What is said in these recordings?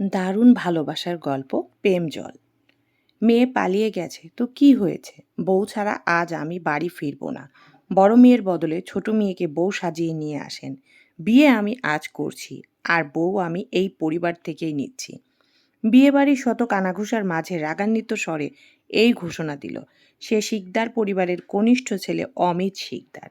দারুণ ভালোবাসার গল্প, প্রেম জল। মেয়ে পালিয়ে গেছে, তো কি হয়েছে? বউ ছাড়া আজ আমি বাড়ি ফিরবো না। বড় মেয়ের বদলে ছোট মেয়েকে বউ সাজিয়ে নিয়ে আসেন। বিয়ে আমি আজ করছি, আর বউ আমি এই পরিবার থেকেই নিচ্ছি। বিয়েবাড়ির শত কানাঘুষার মাঝে রাগান্বিত স্বরে এই ঘোষণা দিল, সে শিকদার পরিবারের কনিষ্ঠ ছেলে অমিত শিকদার।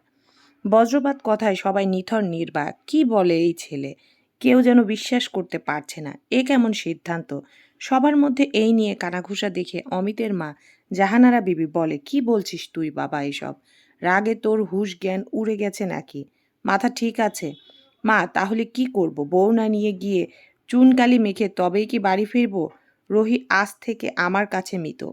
বজ্রপাত কথায় সবাই নিথর নির্বাক, কি বলে এই ছেলে? কেউ যেন বিশ্বাস করতে পারছে না। এ কেমন সিদ্ধান্ত? সবার মধ্যে এই নিয়ে কানাঘুষা দেখে অমিতের মা, জাহানারা বিবি বলে, কি বলছিস তুই বাবা এসব? রাগে তোর হুশ জ্ঞান উড়ে গেছে নাকি? মাথা ঠিক আছে? মা, তাহলে কি করব? বউ না নিয়ে গিয়ে চুনকালি মেখে তবেই কি বাড়ি ফিরবো? রহি আজ থেকে আমার কাছে মৃত।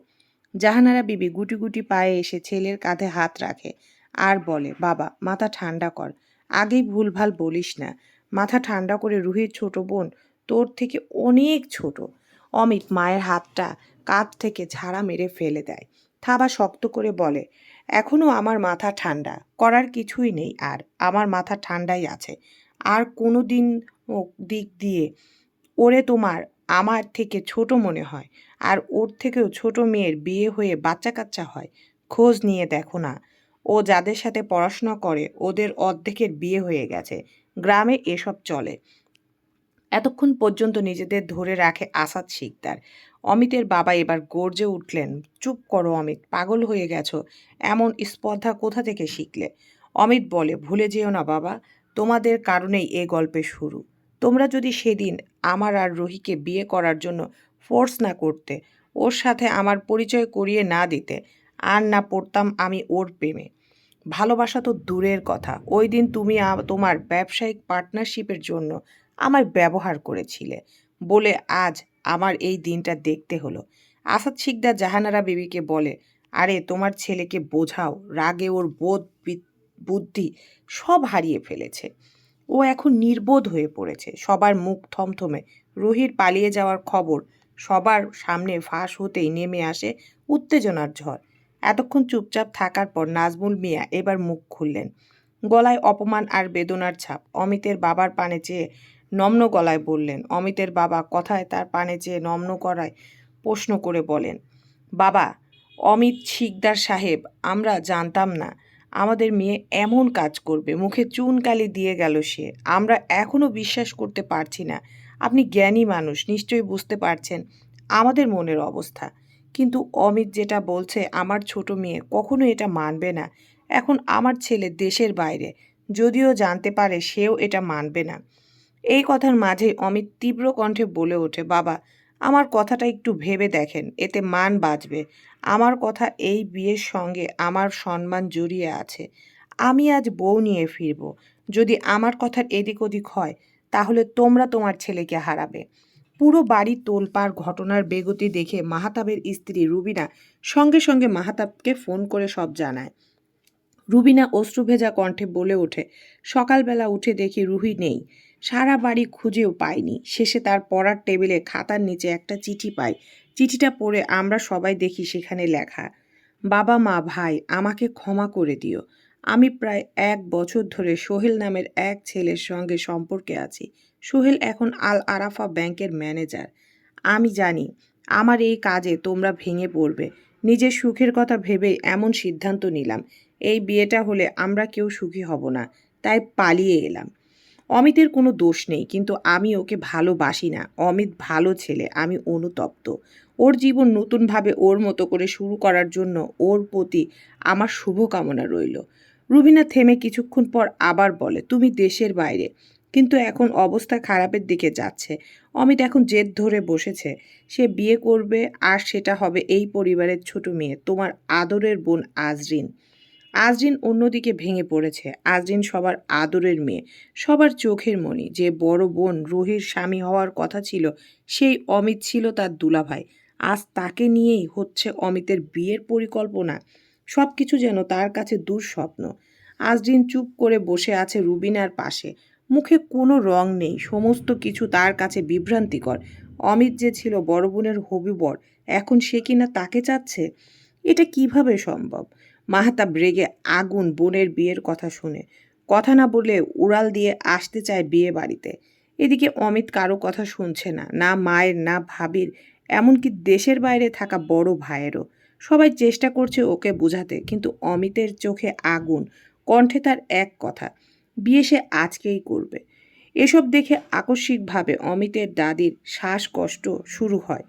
জাহানারা বিবি গুটি গুটি পায়ে এসে ছেলের কাঁধে হাত রাখে আর বলে, বাবা, মাথা ঠান্ডা কর। আগেই ভুলভাল বলিস না। মাথা ঠান্ডা করে রুহির ছোট বোন তোর থেকে অনেক ছোট। অমিত মায়ের হাতটা কাঁধ থেকে ঝাড়া মেরে ফেলে দেয়। থাবা শক্ত করে বলে এখনও আমার মাথা ঠান্ডা। করার কিছুই নেই আর। আমার মাথা ঠান্ডাই আছে। আর কোনো দিন দিক দিয়ে ওরে তোমার আমার থেকে ছোট মনে হয়। আর ওর থেকেও ছোট মেয়ের বিয়ে হয়ে বাচ্চা কাচ্চা হয়। খোঁজ নিয়ে দেখো না। ও যাদের সাথে পড়াশোনা করে, ওদের অর্ধেকের বিয়ে হয়ে গেছে। গ্রামে এসব চলে। এতক্ষণ পর্যন্ত নিজেদের ধরে রাখে আসাদ শিকদার। অমিতের বাবা এবার গর্জে উঠলেন, চুপ করো অমিত, পাগল হয়ে গেছো, এমন স্পর্ধা কোথা থেকে শিখলে? অমিত বলে, ভুলে যেও না বাবা, তোমাদের কারণেই এ গল্পের শুরু। তোমরা যদি সেদিন আমার আর রোহিকে বিয়ে করার জন্য ফোর্স না করতে, ওর সাথে আমার পরিচয় করিয়ে না দিতে, আর না পড়তাম আমি ওর প্রেমে। ভালোবাসা তো দূরের কথা। ওই দিন তুমি তোমার ব্যবসায়িক পার্টনারশিপের জন্য আমায় ব্যবহার করেছিলে বলে আজ আমার এই দিনটা দেখতে হলো। আসাদ শিকদার জাহানারা বিবিকে বলে, আরে, তোমার ছেলেকে বোঝাও, রাগে ওর বোধ বুদ্ধি সব হারিয়ে ফেলেছে। ও এখন নির্বোধ হয়ে পড়েছে। সবার মুখ থমথমে। রোহির পালিয়ে যাওয়ার খবর সবার সামনে ফাঁস হতেই নেমে আসে উত্তেজনার ঝড়। এতক্ষণ চুপচাপ থাকার পর নাজমুল মিয়া এবার মুখ খুললেন। গলায় অপমান আর বেদনার ছাপ। অমিতের বাবার পানে চেয়ে নম্ন গলায় বললেন, অমিতের বাবা কথায় তার পানে চেয়ে নম্ন করায় প্রশ্ন করে বলেন, বাবা, অমিত শিকদার সাহেব, আমরা জানতাম না, আমাদের মেয়ে এমন কাজ করবে, মুখে চুনকালি দিয়ে গেল সে, আমরা এখনও বিশ্বাস করতে পারছি না, আপনি জ্ঞানী মানুষ, নিশ্চয়ই বুঝতে পারছেন আমাদের মনের অবস্থা। কিন্তু অমিত যেটা বলছে, আমার ছোট মেয়ে কখনো এটা মানবে না। এখন আমার ছেলে দেশের বাইরে। যদিও জানতে পারে সেও এটা মানবে না। এই কথার মাঝে অমিত তীব্র কণ্ঠে বলে ওঠে, বাবা, আমার কথাটা একটু ভেবে দেখেন, এতে মান বাঁচবে। আমার কথা এই বিয়ের সঙ্গে আমার সম্মান জড়িয়ে আছে। আমি আজ বউ নিয়ে ফিরব। যদি আমার কথার এদিক ওদিক হয়, তাহলে তোমরা তোমার ছেলেকে হারাবে। পুরো বাড়ি তোলপাড় ঘটনার বেগতি দেখে মাহাতাবের স্ত্রী রুবিনা সঙ্গে সঙ্গে মাহাতাবকে ফোন করে সব জানায়। রুবিনা অশ্রুভেজা কণ্ঠে বলে ওঠে, সকালবেলা উঠে দেখি রুহি নেই। সারা বাড়ি খুঁজেও পাইনি। শেষে তার পড়ার টেবিলে খাতার নিচে একটা চিঠি পাই। চিঠিটা পড়ে আমরা সবাই দেখি সেখানে লেখা, বাবা মা, ভাই, আমাকে ক্ষমা করে দিও। আমি প্রায় এক বছর ধরে সোহেল নামের এক ছেলের সঙ্গে সম্পর্কে আছি। সোহেল এখন আল আরাফা ব্যাংকের ম্যানেজার। আমি জানি, আমার এই কাজে তোমরা ভেঙে পড়বে। নিজের সুখের কথা ভেবে এমন সিদ্ধান্ত নিলাম। এই বিয়েটা হলে আমরা কেউ সুখী হব না, তাই পালিয়ে এলাম। অমিতের কোনো দোষ নেই, কিন্তু আমি ওকে ভালোবাসি না। অমিত ভালো ছেলে, আমি অনুতপ্ত। ওর জীবন নতুনভাবে ওর মতো করে শুরু করার জন্য ওর প্রতি আমার শুভকামনা রইল। রুবিনা থেমে কিছুক্ষণ পর আবার বলে, তুমি দেশের বাইরে। কিন্তু এখন অবস্থা খারাপের দিকে যাচ্ছে। অমিত এখন জেদ ধরে বসেছে, সে বিয়ে করবে আর সেটা হবে এই পরিবারের ছোট মেয়ে, তোমার আদরের বোন আজরিন। আজরিন অন্যদিকে ভেঙে পড়েছে, আজরিন সবার আদরের মেয়ে, সবার চোখের মণি। যে বড় বোন রুহির স্বামী হওয়ার কথা ছিল, সেই অমিত ছিল তার দুলাভাই। আজ তাকে নিয়েই হচ্ছে অমিতের বিয়ের পরিকল্পনা। সব কিছু যেন তার কাছে দুঃস্বপ্ন। আজরিন চুপ করে বসে আছে রুবিনার পাশে। মুখে কোনো রং নেই, সমস্ত কিছু তার কাছে বিভ্রান্তিকর। অমিত যে ছিল বড় বোনের হবিবর এখন সে কিনা তাকে চাচ্ছে? এটা কীভাবে সম্ভব? মাহাতাব রেগে আগুন বোনের বিয়ের কথা শুনে। কথা না বলে উড়াল দিয়ে আসতে চায় বিয়ে বাড়িতে। এদিকে অমিত কারও কথা শুনছে না না মায়ের, না ভাবির, এমনকি দেশের বাইরে থাকা বড় ভাইয়েরও। সবাই চেষ্টা করছে ওকে বোঝাতে, কিন্তু অমিতের চোখে আগুন, কণ্ঠে তার এক কথা। বিয়ে সে আজকেই করবে। এসব দেখে আকস্মিকভাবে অমিতের দাদির শ্বাসকষ্ট শুরু হয়।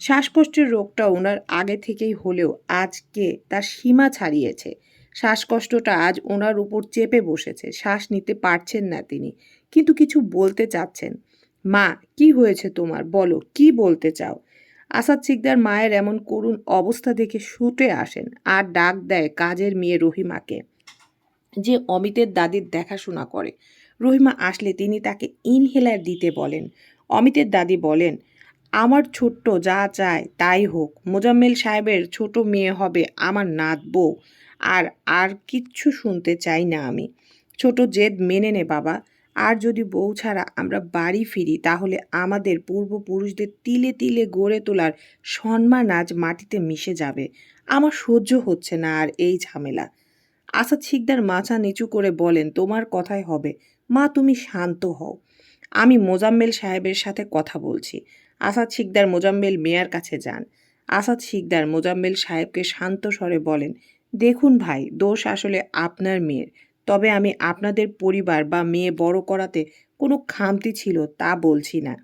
শ্বাসকষ্টের রোগটা ওনার আগে থেকেই হলেও আজকে তার সীমা ছাড়িয়েছে। শ্বাসকষ্টটা আজ ওনার উপর চেপে বসেছে, শ্বাস নিতে পারছেন না তিনি, কিন্তু কিছু বলতে চাচ্ছেন। মা, কি হয়েছে তোমার? বলো, কি বলতে চাও? আসাদ সিকদার মায়ের এমন করুণ অবস্থা দেখে ছুটে আসেন আর ডাক দেয় কাজের মেয়ে রহিমাকে। যে অমিতের দাদির দেখাশোনা করে। রহিমা আসলে তিনি তাকে ইনহেলার দিতে বলেন। অমিতের দাদি বলেন, আমার ছোট্ট যা চায় তাই হোক, মোজাম্মেল সাহেবের ছোট মেয়ে হবে আমার নাত বউ, আর আর কিচ্ছু শুনতে চাই না আমি। ছোট জেদ মেনে নে বাবা, আর যদি বউ ছাড়া আমরা বাড়ি ফিরি, তাহলে আমাদের পূর্বপুরুষদের তিলে তিলে গড়ে তোলার সম্মান আজ মাটিতে মিশে যাবে। আমার সহ্য হচ্ছে না আর এই ঝামেলা। আসাদ শিকদার মাথা নিচু করে বলেন, তোমার কথাই হবে। মা, তুমি শান্ত হও। আমি মোজাম্মেল সাহেবের সাথে কথা বলছি। আসাদ শিকদার মোজাম্মেল মেয়ার কাছে যান। আসাদ শিকদার মোজাম্মেল সাহেবকে শান্ত স্বরে বলেন, দেখুন ভাই, দোষ আসলে আপনার মেয়ের। তবে আমি আপনাদের পরিবার বা মেয়ে বড় করাতে কোনো খামতি ছিল তা বলছি না।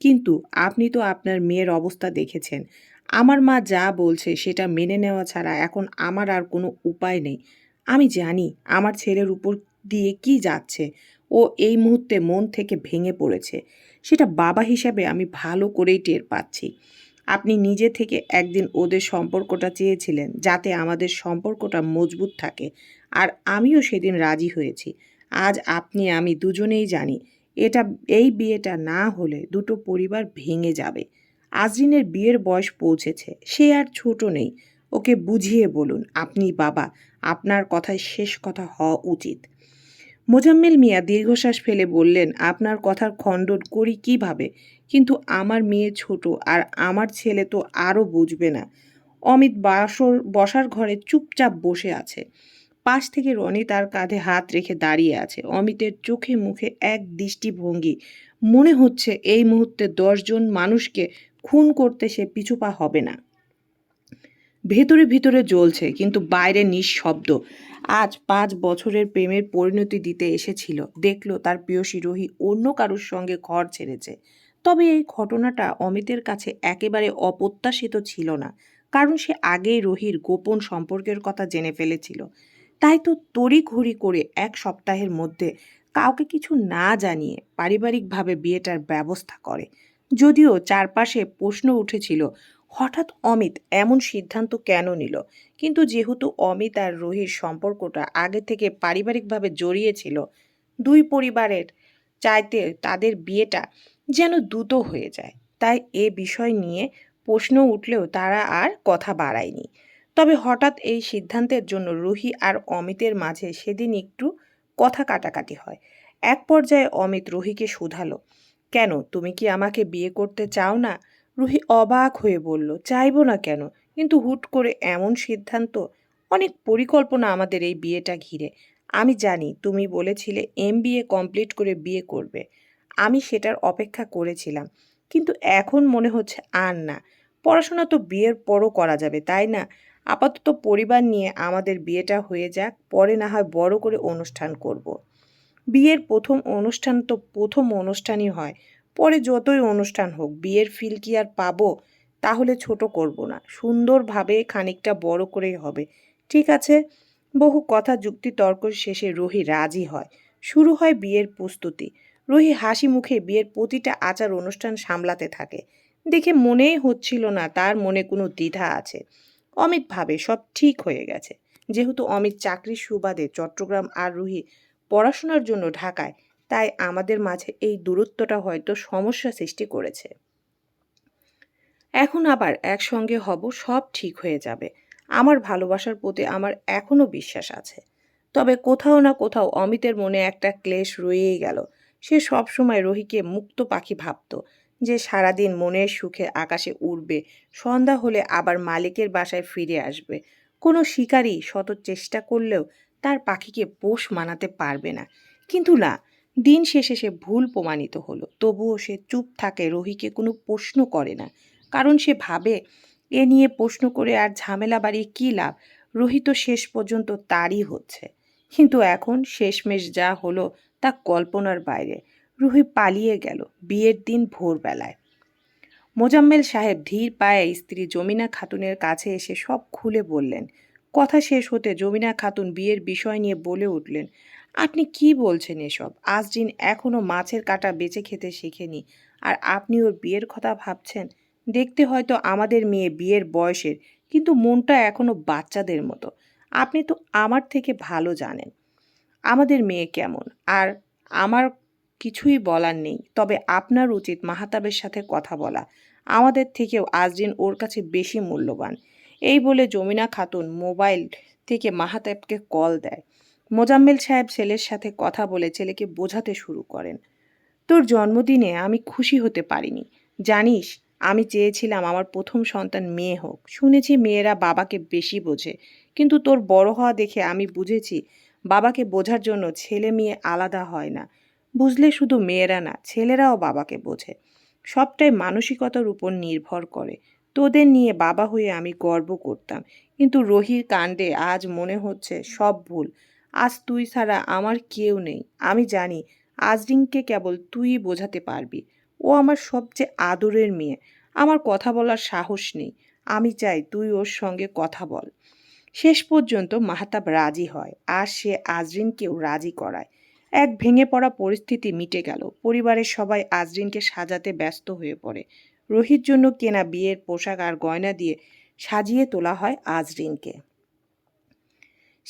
কিন্তু আপনি তো আপনার মেয়ের অবস্থা দেখেছেন। আমার মা যা বলছে সেটা মেনে নেওয়া ছাড়া এখন আমার আর কোনো উপায় নেই। আমি জানি আমার ছেলের উপর দিয়ে কি যাচ্ছে। ও এই মুহূর্তে মন থেকে ভেঙে পড়েছে। সেটা বাবা হিসাবে আমি ভালো করেই টের পাচ্ছি। আপনি নিজে থেকে একদিন ওদের সম্পর্কটা চেয়েছিলেন যাতে আমাদের সম্পর্কটা মজবুত থাকে। আর আমিও সেদিন রাজি হয়েছি। আজ আপনি, আমি দুজনেই জানি এটা, এই বিয়েটা না হলে দুটো পরিবার ভেঙে যাবে। আজরিনের বিয়ের বয়স পৌঁছেছে। সে আর ছোট নেই। ওকে বুঝিয়ে বলুন, আপনি বাবা আপনার কথায় শেষ কথা হওয়া উচিত। মোজাম্মেল মিয়া দীর্ঘশ্বাস ফেলে বললেন, আপনার কথার খণ্ডন করি কীভাবে? কিন্তু আমার মেয়ে ছোট আর আমার ছেলে তো আরও বুঝবে না। অমিত বাসর, বসার ঘরে চুপচাপ বসে আছে। পাশ থেকে রনি তার কাঁধে হাত রেখে দাঁড়িয়ে আছে। অমিতের চোখে মুখে এক দৃষ্টিভঙ্গি। মনে হচ্ছে এই মুহূর্তে দশজন মানুষকে খুন করতে সে পিছুপা হবে না। ভেতরে ভিতরে জ্বলছে, কিন্তু বাইরে নিঃশব্দ। আজ পাঁচ বছরের প্রেমের পরিণতি দিতে এসেছিল। দেখল তার প্রিয় রোহি অন্য কারোর সঙ্গে ঘর ছেড়েছে। তবে এই ঘটনাটা অমিতের কাছে একেবারে অপ্রত্যাশিত ছিল না, কারণ সে আগেই রোহির গোপন সম্পর্কের কথা জেনে ফেলেছিল। তাই তো তড়িঘড়ি করে এক সপ্তাহের মধ্যে কাউকে কিছু না জানিয়ে পারিবারিকভাবে বিয়েটার ব্যবস্থা করে। যদিও চারপাশে প্রশ্ন উঠেছিল হঠাৎ অমিত এমন সিদ্ধান্ত কেন নিল? কিন্তু যেহেতু অমিত আর রোহির সম্পর্কটা আগে থেকে পারিবারিকভাবে জড়িয়েছিল, দুই পরিবারের চাইতে তাদের বিয়েটা যেন দ্রুত হয়ে যায়। তাই এ বিষয় নিয়ে প্রশ্ন উঠলেও তারা আর কথা বাড়ায়নি। তবে হঠাৎ এই সিদ্ধান্তের জন্য রুহি আর অমিতের মাঝে সেদিন একটু কথা কাটাকাটি হয়। এক পর্যায়ে অমিত রুহিকে শুধালো, কেন, তুমি কি আমাকে বিয়ে করতে চাও না? রুহি অবাক হয়ে বলল, চাইব না কেন? কিন্তু হুট করে এমন সিদ্ধান্ত, অনেক পরিকল্পনা আমাদের এই বিয়েটা ঘিরে। আমি জানি তুমি বলেছিলে এম বিএ কমপ্লিট করে বিয়ে করবে। আমি সেটার অপেক্ষা করেছিলাম, কিন্তু এখন মনে হচ্ছে আর না। পড়াশোনা তো বিয়ের পরও করা যাবে, তাই না? আপাতত পরিবার নিয়ে আমাদের বিয়েটা হয়ে যাক, পরে না হয় বড় করে অনুষ্ঠান করব। বিয়ের প্রথম অনুষ্ঠান তো প্রথম অনুষ্ঠানই হয়। পরে যতই অনুষ্ঠান হোক, বিয়ের ফিল কি আর পাবো, তাহলে ছোট করব না। সুন্দরভাবে খানিকটা বড় করেই হবে। ঠিক আছে? বহু কথা যুক্তি তর্ক শেষে রোহি রাজি হয়। শুরু হয় বিয়ের প্রস্তুতি। রোহি হাসি মুখে বিয়ের প্রতিটা আচার অনুষ্ঠান সামলাতে থাকে। দেখে মনেই হচ্ছিল না তার মনে কোনো দ্বিধা আছে। অমিত ভাবে সব ঠিক হয়ে গেছে। যেহেতু অমিত চাকরির সুবাদে চট্টগ্রাম আর রুহি পড়াশোনার জন্য ঢাকায় তাই আমাদের মাঝে এই দূরত্বটা হয়তো সমস্যা সৃষ্টি করেছে। এখন আবার একসঙ্গে হব, সব ঠিক হয়ে যাবে। আমার ভালোবাসার প্রতি আমার এখনও বিশ্বাস আছে। তবে কোথাও না কোথাও অমিতের মনে একটা ক্লেশ রয়েই গেল। সে সবসময় রোহিকে মুক্ত পাখি ভাবত যে সারাদিন মনের সুখে আকাশে উড়বে, সন্ধ্যা হলে আবার মালিকের বাসায় ফিরে আসবে। কোনো শিকারী শত চেষ্টা করলেও তার পাখিকে পোষ মানাতে পারবে না। কিন্তু না দিন শেষে সে ভুল প্রমাণিত হলো। তবুও সে চুপ থাকে, রোহিকে কোনো প্রশ্ন করে না। কারণ সে ভাবে, এ নিয়ে প্রশ্ন করে আর ঝামেলা বাড়িয়ে কী লাভ? রোহিত শেষ পর্যন্ত তারই হচ্ছে। কিন্তু এখন শেষমেশ যা হলো তা কল্পনার বাইরে। রুহি পালিয়ে গেল বিয়ের দিন ভোরবেলায়। মোজাম্মেল সাহেব ধীর পায়ে স্ত্রী জমিনা খাতুনের কাছে এসে সব খুলে বললেন। কথা শেষ হতে জমিনা খাতুন বিয়ের বিষয় নিয়ে বলে উঠলেন আপনি কি বলছেন এসব? আজদিন এখনও মাছের কাটা বেঁচে খেতে শেখেনি। আর আপনি ওর বিয়ের কথা ভাবছেন? দেখতে হয়তো আমাদের মেয়ে বিয়ের বয়সের, কিন্তু মনটা এখনও বাচ্চাদের মতো। আপনি তো আমার থেকে ভালো জানেন। আমাদের মেয়ে কেমন? আর আমার কিছুই বলার নেই। তবে আপনার উচিত মাহাতাবের সাথে কথা বলা। আমাদের থেকেও আজদিন ওর কাছে বেশি মূল্যবান। এই বলে জমিনা খাতুন মোবাইল থেকে মাহাতাবকে কল দেয়। মোজাম্মেল সাহেব ছেলের সাথে কথা বলে ছেলেকে বোঝাতে শুরু করেন। তোর জন্মদিনে আমি খুশি হতে পারিনি। জানিস, আমি চেয়েছিলাম আমার প্রথম সন্তান মেয়ে হোক। শুনেছি মেয়েরা বাবাকে বেশি বোঝে। কিন্তু তোর বড় হওয়া দেখে আমি বুঝেছি, বাবাকে বোঝার জন্য ছেলে মেয়ে আলাদা হয় না। বুঝলে শুধু মেয়েরা না, ছেলেরাও বাবাকে বোঝে। সবটাই মানসিকতার উপর নির্ভর করে। তোদের নিয়ে বাবা হয়ে আমি গর্ব করতাম। কিন্তু রহির কাণ্ডে আজ মনে হচ্ছে সব ভুল। আজ তুই ছাড়া আমার কেউ নেই। আমি জানি আজরিনকে কেবল তুই বোঝাতে পারবি। ও আমার সবচেয়ে আদরের মেয়ে। আমার কথা বলার সাহস নেই। আমি চাই তুই ওর সঙ্গে কথা বল। শেষ পর্যন্ত মাহাতাব রাজি হয়। আর সে আজরিনকেও রাজি করায়। এক ভেঙে পড়া পরিস্থিতি মিটে গেল। পরিবারের সবাই আজরিনকে সাজাতে ব্যস্ত হয়ে পড়ে। রোহিত জন্য কেনা বিয়ের পোশাক আর গয়না দিয়ে সাজিয়ে তোলা হয় আজরিনকে।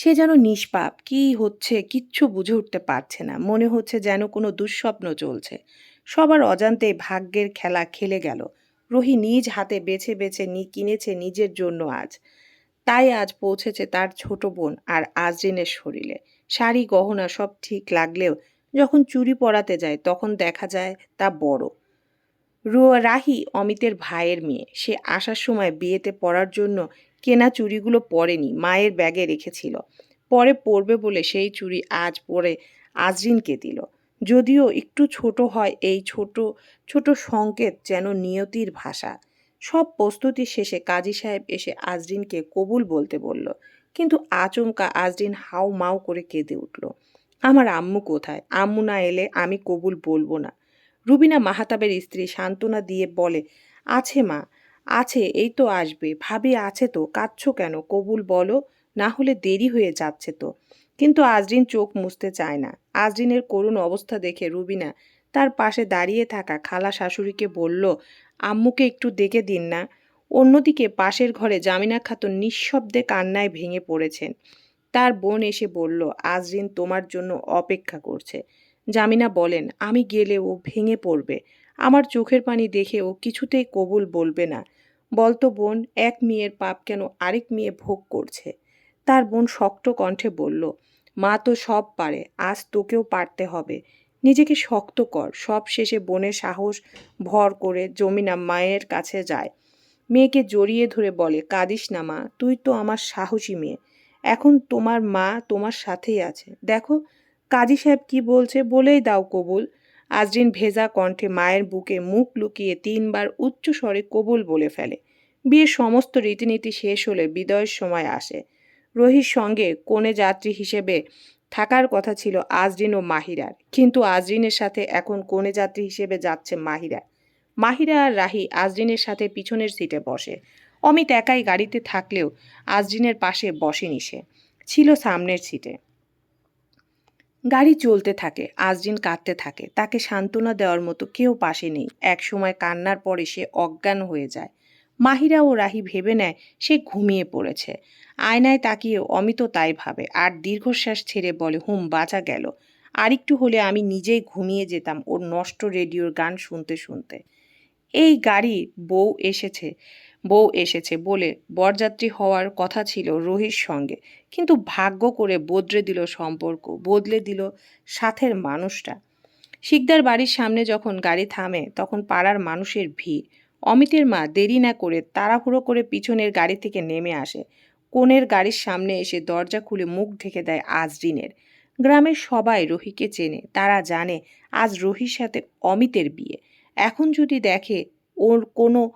সে যেন নিষ্পাপ, কী হচ্ছে কিচ্ছু বুঝে উঠতে পারছে না। মনে হচ্ছে যেন কোনো দুঃস্বপ্ন চলছে। সবার অজান্তে ভাগ্যের খেলা খেলে গেল। রোহি নিজ হাতে বেছে বেছে নি, কিনেছে নিজের জন্য আজ। তাই আজ পৌঁছেছে তার ছোট বোন আর আজরিনের শরীরে। শাড়ি, গহনা সব ঠিক লাগলেও যখন চুরি পরাতে যায় তখন দেখা যায় তা বড়। রাহি অমিতের ভাইয়ের মেয়ে। সে আসার সময় বিয়েতে পরার জন্য কেনা চুড়িগুলো পরেনি, মায়ের ব্যাগে রেখেছিল। পরে পরবে বলে সেই চুড়ি আজ পরে আজরিনকে দিল। যদিও একটু ছোট হয় এই ছোট ছোট সংকেত যেন নিয়তির ভাষা। সব প্রস্তুতি শেষে কাজী সাহেব এসে আজরিনকে কবুল বলতে বলল, কিন্তু আচমকা আজরিন হাউ মাউ করে কেঁদে উঠল। আমার আম্মু কোথায়? আম্মু না এলে আমি কবুল বলব না। রুবিনা মাহাতাবের স্ত্রী সান্ত্বনা দিয়ে বলে, আছে মা আছে, এই তো আসবে। ভাবি, আছে তো। কাঁদছ কেন? কবুল বলো, না হলে দেরি হয়ে যাচ্ছে তো। কিন্তু আজরিন চোখ মুছতে চায় না। আজরিনের করুণ অবস্থা দেখে রুবিনা তার পাশে দাঁড়িয়ে থাকা খালা শাশুড়িকে বলল, আম্মুকে একটু দেখে দিন না। অন্যদিকে পাশের ঘরে জামিনা খাতুন নিঃশব্দে কান্নায় ভেঙে পড়েছেন। তার বোন এসে বলল, আজরিন তোমার জন্য অপেক্ষা করছে। জামিনা বলেন, আমি গেলে ও ভেঙে পড়বে। আমার চোখের পানি দেখে ও কিছুতেই কবুল বলবে না। বলতো বোন, এক মেয়ের পাপ কেন আরেক মেয়ে ভোগ করছে? তার বোন শক্ত কণ্ঠে বলল, মা তো সব পারে, আজ তোকেও পারতে হবে। নিজেকে শক্ত কর, সব শেষে বোনের সাহস ভর করে জমিনা মায়ের কাছে যায়। মেয়েকে জড়িয়ে ধরে বলে, কাঁদিস না মা, তুই তো আমার সাহসী মেয়ে। এখন তোমার মা তোমার সাথেই আছে। দেখো, কাজী সাহেব কি বলছে বলেই দাও কবুল। আজরিন ভেজা কণ্ঠে মায়ের বুকে মুখ লুকিয়ে তিনবার উচ্চ স্বরে কবুল বলে ফেলে। বিয়ের সমস্ত রীতিনীতি শেষ হলে বিদয়ের সময় আসে। রোহির সঙ্গে কোণে যাত্রী হিসেবে থাকার কথা ছিল আজরিন ও মাহিরার। কিন্তু আজরিনের সাথে এখন কোণে যাত্রী হিসেবে যাচ্ছে মাহিরা মাহিরা আর রাহি আজরিনের সাথে পিছনের সিটে বসে। অমিত একাই গাড়িতে থাকলেও আজরিনের পাশে বসেনি সে। ছিল সামনের সিটে। গাড়ি চলতে থাকে আজরিন কাঁদতে থাকে। তাকে সান্ত্বনা দেওয়ার মতো কেউ পাশে নেই। একসময় কান্নার পরে সে অজ্ঞান হয়ে যায়। মাহিরা ও রাহি ভেবে নেয়, সে ঘুমিয়ে পড়েছে। আয়নায় তাকিয়ে অমিত তাই ভাবে, আর দীর্ঘশ্বাস ছেড়ে বলে, হুম, বাঁচা গেল। আরেকটু হলে আমি নিজেই ঘুমিয়ে যেতাম ওর নষ্ট রেডিওর গান শুনতে শুনতে। এই গাড়ি বউ এসেছে। বউ এসেছে বলে বরযাত্রী হওয়ার কথা ছিল রোহির সঙ্গে। কিন্তু ভাগ্য করে বদলে দিল সম্পর্ক, বদলে দিল সাথের মানুষটা। শিকদার বাড়ির সামনে যখন গাড়ি থামে, তখন পাড়ার মানুষের ভিড়। অমিতের মা দেরি না করে তাড়াহুড়ো করে পিছনের গাড়ি থেকে নেমে আসে। কোণের গাড়ির সামনে এসে দরজা খুলে মুখ ঢেকে দেয় আজরিনের। গ্রামের সবাই রোহিকে চেনে, তারা জানে আজ রোহির সাথে অমিতের বিয়ে। এখন যদি দেখে ওর কোনো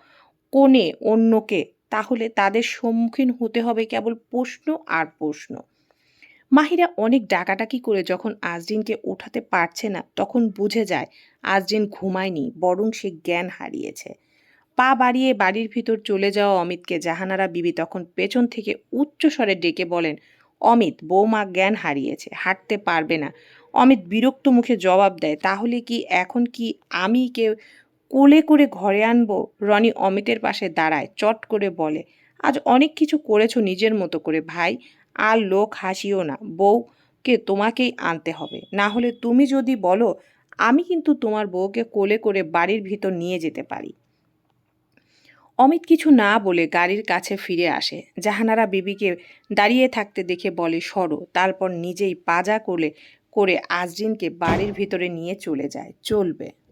কোণে অন্যকে, তাহলে তাদের সম্মুখীন হতে হবে কেবল প্রশ্ন আর প্রশ্ন। মাহিরা অনেক ডাকাডাকি করে যখন আজরিনকে ওঠাতে পারছে না, তখন বুঝে যায় আজরিন ঘুমায়নি, বরং সে জ্ঞান হারিয়েছে। পা বাড়িয়ে বাড়ির ভিতর চলে যাওয়া অমিতকে জাহানারা বিবি তখন পেছন থেকে উচ্চ স্বরে ডেকে বলেন, অমিত, বৌমা জ্ঞান হারিয়েছে, হাঁটতে পারবে না। অমিত বিরক্ত মুখে জবাব দেয়, তাহলে কি এখন কি আমি কেউ কোলে করে ঘরে আনব। রনি অমিতের পাশে দাঁড়ায়, চট করে বলে, আজ অনেক কিছু করেছ নিজের মতো করে, ভাই। আর লোক হাসিও না। বউকে তোমাকেই আনতে হবে। না হলে তুমি যদি বলো, আমি কিন্তু তোমার বউকে কোলে করে বাড়ির ভিতর নিয়ে যেতে পারি। অমিত কিছু না বলে গাড়ির কাছে ফিরে আসে। জাহানারা বিবিকে দাঁড়িয়ে থাকতে দেখে বলে, সরো। তারপর নিজেই পাজা কোলে করে আজরিনকে বাড়ির ভিতরে নিয়ে চলে যায়। চলবে।